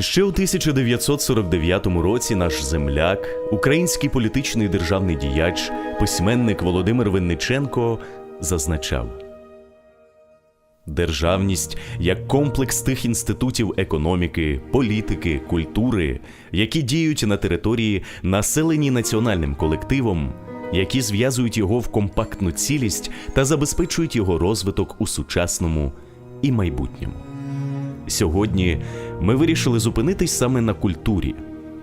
Ще у 1949 році наш земляк, український політичний державний діяч, письменник Володимир Винниченко зазначав. Державність як комплекс тих інститутів економіки, політики, культури, які діють на території, населеній національним колективом, які зв'язують його в компактну цілість та забезпечують його розвиток у сучасному і майбутньому. Сьогодні ми вирішили зупинитись саме на культурі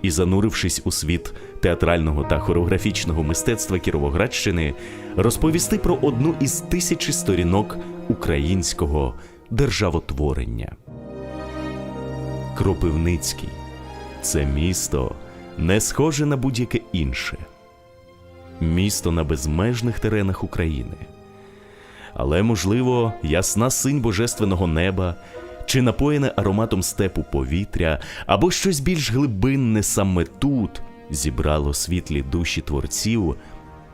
і, занурившись у світ театрального та хореографічного мистецтва Кіровоградщини, розповісти про одну із тисячі сторінок українського державотворення. Кропивницький це місто не схоже на будь-яке інше. Місто на безмежних теренах України. Але, можливо, ясна синь божественного неба, чи напоєне ароматом степу повітря, або щось більш глибинне саме тут зібрало світлі душі творців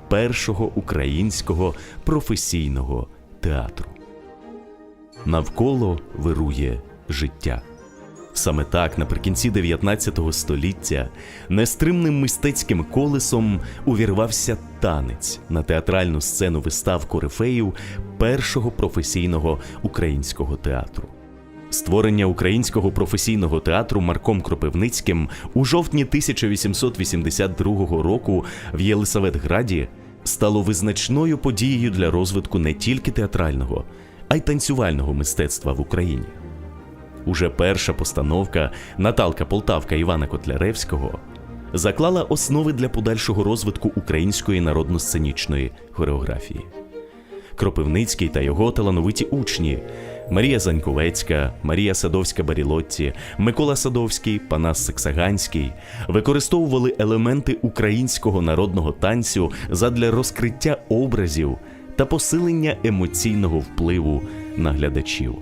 першого українського професійного театру. Навколо вирує життя. Саме так, наприкінці 19 століття, нестримним мистецьким колесом увірвався танець на театральну сцену вистав корифеїв першого професійного українського театру. Створення українського професійного театру Марком Кропивницьким у жовтні 1882 року в Єлисаветграді стало визначною подією для розвитку не тільки театрального, а й танцювального мистецтва в Україні. Уже перша постановка Наталка Полтавка Івана Котляревського заклала основи для подальшого розвитку української народно-сценічної хореографії. Кропивницький та його талановиті учні Марія Заньковецька, Марія Садовська Барілотті, Микола Садовський, Панас Саксаганський використовували елементи українського народного танцю задля розкриття образів та посилення емоційного впливу на глядачів.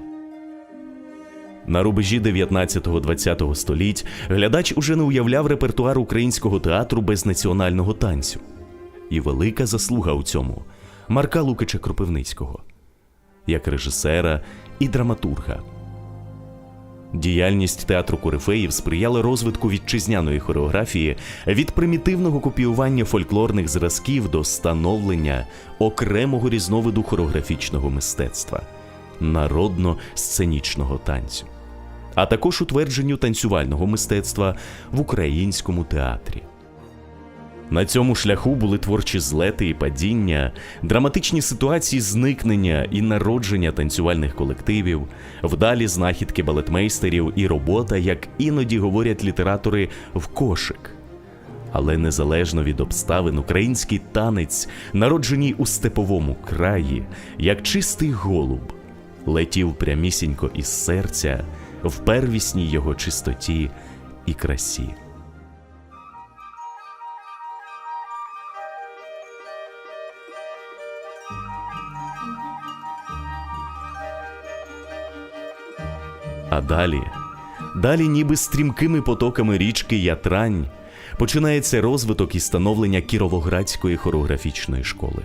На рубежі 19-20 століть глядач уже не уявляв репертуар українського театру без національного танцю. І велика заслуга у цьому Марка Лукича Кропивницького як режисера і драматурга. Діяльність театру корифеїв сприяла розвитку вітчизняної хореографії від примітивного копіювання фольклорних зразків до становлення окремого різновиду хореографічного мистецтва народно-сценічного танцю, а також утвердженню танцювального мистецтва в українському театрі. На цьому шляху були творчі злети і падіння, драматичні ситуації зникнення і народження танцювальних колективів, вдалі знахідки балетмейстерів і робота, як іноді говорять літератори, в кошик. Але незалежно від обставин, український танець, народженій у степовому краї, як чистий голуб, летів прямісінько із серця в первісній його чистоті і красі. А далі, далі, ніби стрімкими потоками річки Ятрань, починається розвиток і становлення Кіровоградської хореографічної школи.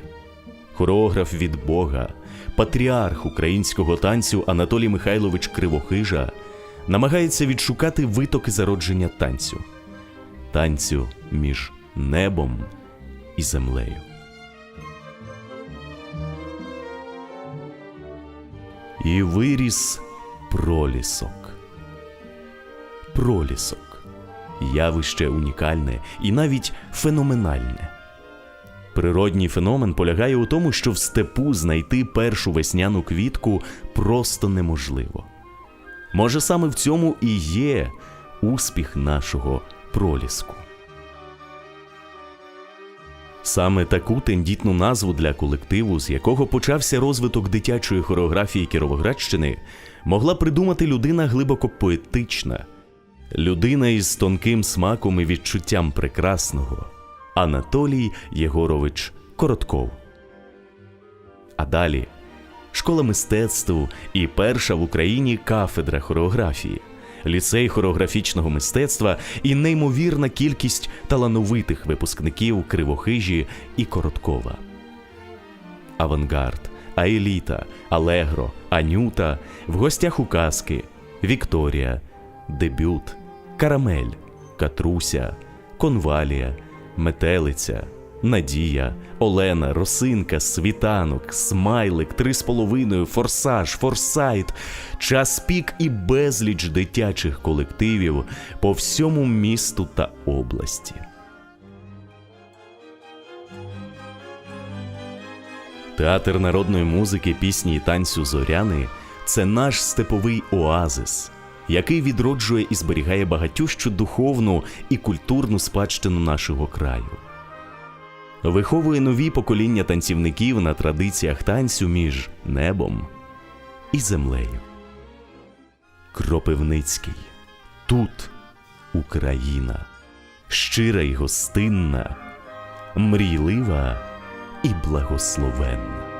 Хореограф від Бога, патріарх українського танцю Анатолій Михайлович Кривохижа намагається відшукати витоки зародження танцю, танцю між небом і землею. І виріс пролісок. Пролісок явище унікальне і навіть феноменальне. Природній феномен полягає у тому, що в степу знайти першу весняну квітку просто неможливо. Може, саме в цьому і є успіх нашого проліску. Саме таку тендітну назву для колективу, з якого почався розвиток дитячої хореографії Кіровоградщини, могла придумати людина глибоко поетична, людина із тонким смаком і відчуттям прекрасного. Анатолій Єгорович Коротков. А далі. Школа мистецтв і перша в Україні кафедра хореографії, ліцей хореографічного мистецтва і неймовірна кількість талановитих випускників Кривохижі і Короткова. Авангард, Аеліта, Алегро, Анюта, в гостях у казки, Вікторія, дебют, Карамель, Катруся, Конвалія, Метелиця, Надія, Олена, Росинка, Світанок, Смайлик, Три з половиною, Форсаж, Форсайт, Час пік і безліч дитячих колективів по всьому місту та області. Театр народної музики, пісні і танцю Зоряни це наш степовий оазис, який відроджує і зберігає багатющу духовну і культурну спадщину нашого краю. Виховує нові покоління танцівників на традиціях танцю між небом і землею. Кропивницький. Тут Україна. Щира й гостинна, мрійлива і благословенна.